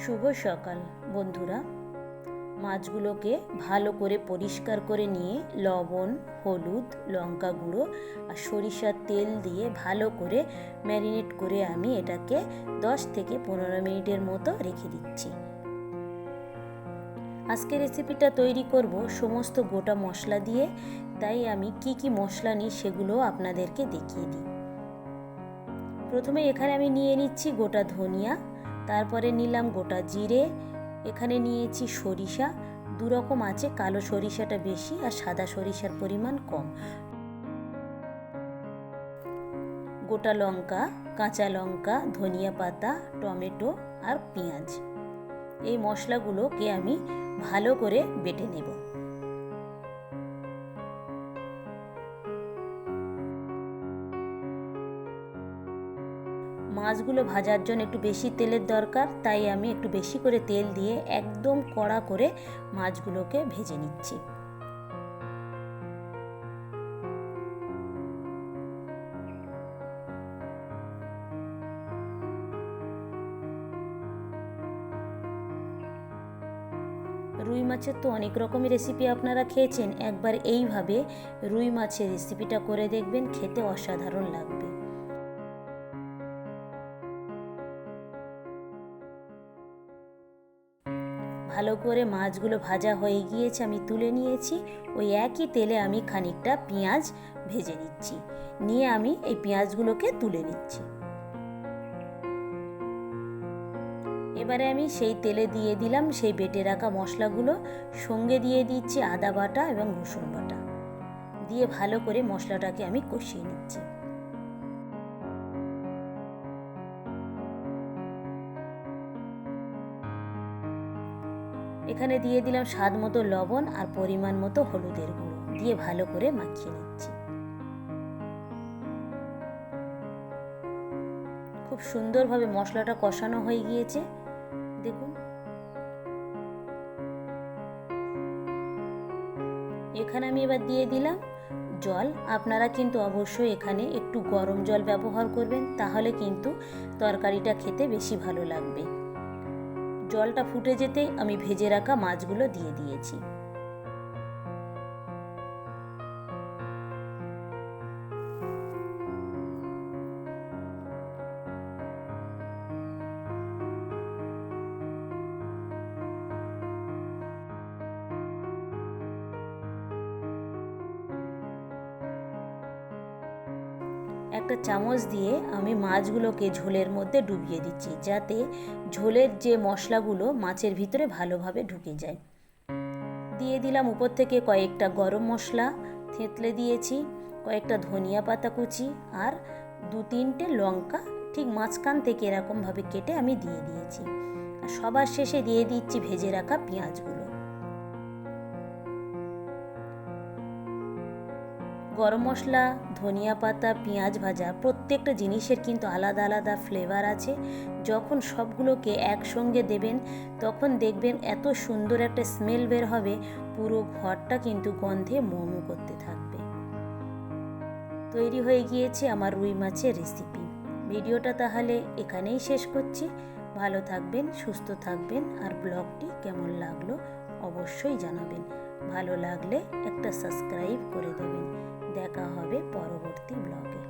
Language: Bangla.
শুভ সকাল, বন্ধুরা। মাছগুলোকে ভালো করে পরিষ্কার করে নিয়ে লবণ, হলুদ, লঙ্কা গুঁড়ো আর সরিষার তেল দিয়ে ভালো করে ম্যারিনেট করে আমি এটাকে দশ থেকে পনেরো মিনিটের মতো রেখে দিচ্ছি। আজকে রেসিপিটা তৈরি করব সমস্ত গোটা মশলা দিয়ে। তাই আমি কি কি মশলা নিই সেগুলো আপনাদেরকে দেখিয়ে দিই। প্রথমে এখানে আমি নিয়ে নিচ্ছি গোটা ধনিয়া তারপরে নিলাম গোটা জিরে, এখানে নিয়েছি সরিষা, দু রকম আছে, কালো সরিষাটা বেশি আর সাদা সরিষার পরিমাণ কম। গোটা লঙ্কা, কাঁচা লঙ্কা, ধনিয়া পাতা, টমেটো আর পেঁয়াজ। এই মশলাগুলোকে আমি ভালো করে বেটে নেব। মাছগুলো ভাজার জন্য একটু বেশি তেলের দরকার, তাই আমি একটু বেশি করে তেল দিয়ে একদম কড়া করে মাছগুলোকে ভেজে নিচ্ছি। রুই মাছের তো অনেক রকমের রেসিপি আপনারা খেয়েছেন, একবার এইভাবে রুই মাছের রেসিপিটা করে দেখবেন, খেতে অসাধারণ লাগবে। ভালো করে মাছগুলো ভাজা হয়ে গিয়েছে, আমি তুলে নিয়েছি। ওই একই তেলে আমি খানিকটা পেঁয়াজ ভেজে নিচ্ছি। নিয়ে আমি এই পেঁয়াজগুলোকে তুলে নিচ্ছি। এবারে আমি সেই তেলে দিয়ে দিলাম সেই বেটে রাখা মশলাগুলো। সঙ্গে দিয়ে দিচ্ছি আদা বাটা এবং রসুন বাটা। দিয়ে ভালো করে মশলাটাকে আমি কষিয়ে নিচ্ছি। এখানে দিয়ে দিলাম স্বাদ মতো লবণ আর পরিমাণ মতো হলুদের গুঁড়ো। দিয়ে ভালো করে মাখিয়ে নিচ্ছি। খুব সুন্দরভাবে মশলাটা কষানো হয়ে গিয়েছে। দেখুন। এখানে আমি এবার দিয়ে দিলাম জল। আপনারা কিন্তু অবশ্যই এখানে একটু গরম জল ব্যবহার করবেন, তাহলে কিন্তু তরকারিটা খেতে বেশি ভালো লাগবে। জলটা ফুটে যেতেই আমি ভেজে রাখা মাছগুলো দিয়ে দিয়েছি। একটা চামচ দিয়ে আমি মাছগুলোকে ঝোলের মধ্যে ডুবিয়ে দিচ্ছি, যাতে ঝোলের যে মশলাগুলো মাছের ভিতরে ভালোভাবে ঢুকে যায়। দিয়ে দিলাম উপর থেকে কয়েকটা গরম মশলা, থেতলে দিয়েছি, কয়েকটা ধনিয়া পাতা কুচি আর দু তিনটে লঙ্কা। ঠিক মাঝখান থেকে এরকমভাবে কেটে আমি দিয়ে দিয়েছি। আর সবার শেষে দিয়ে দিচ্ছি ভেজে রাখা পেঁয়াজগুলো। গরম মশলা, ধনিয়া পাতা, পেঁয়াজ ভাজা, প্রত্যেকটা জিনিসের কিন্তু আলাদা আলাদা ফ্লেভার আছে। যখন সবগুলোকে একসঙ্গে দেবেন, তখন দেখবেন এত সুন্দর একটা স্মেল বের হবে, পুরো ঘরটা কিন্তু গন্ধে মোমো করতে থাকবে। তৈরি হয়ে গিয়েছে আমার রুই মাছের রেসিপি ভিডিওটা তাহলে এখানেই শেষ করছি। ভালো থাকবেন, সুস্থ থাকবেন, আর ব্লগটি কেমন লাগল অবশ্যই জানাবেন। ভালো লাগলে একটা সাবস্ক্রাইব করে দেবেন। দেখা হবে পরবর্তী ব্লগে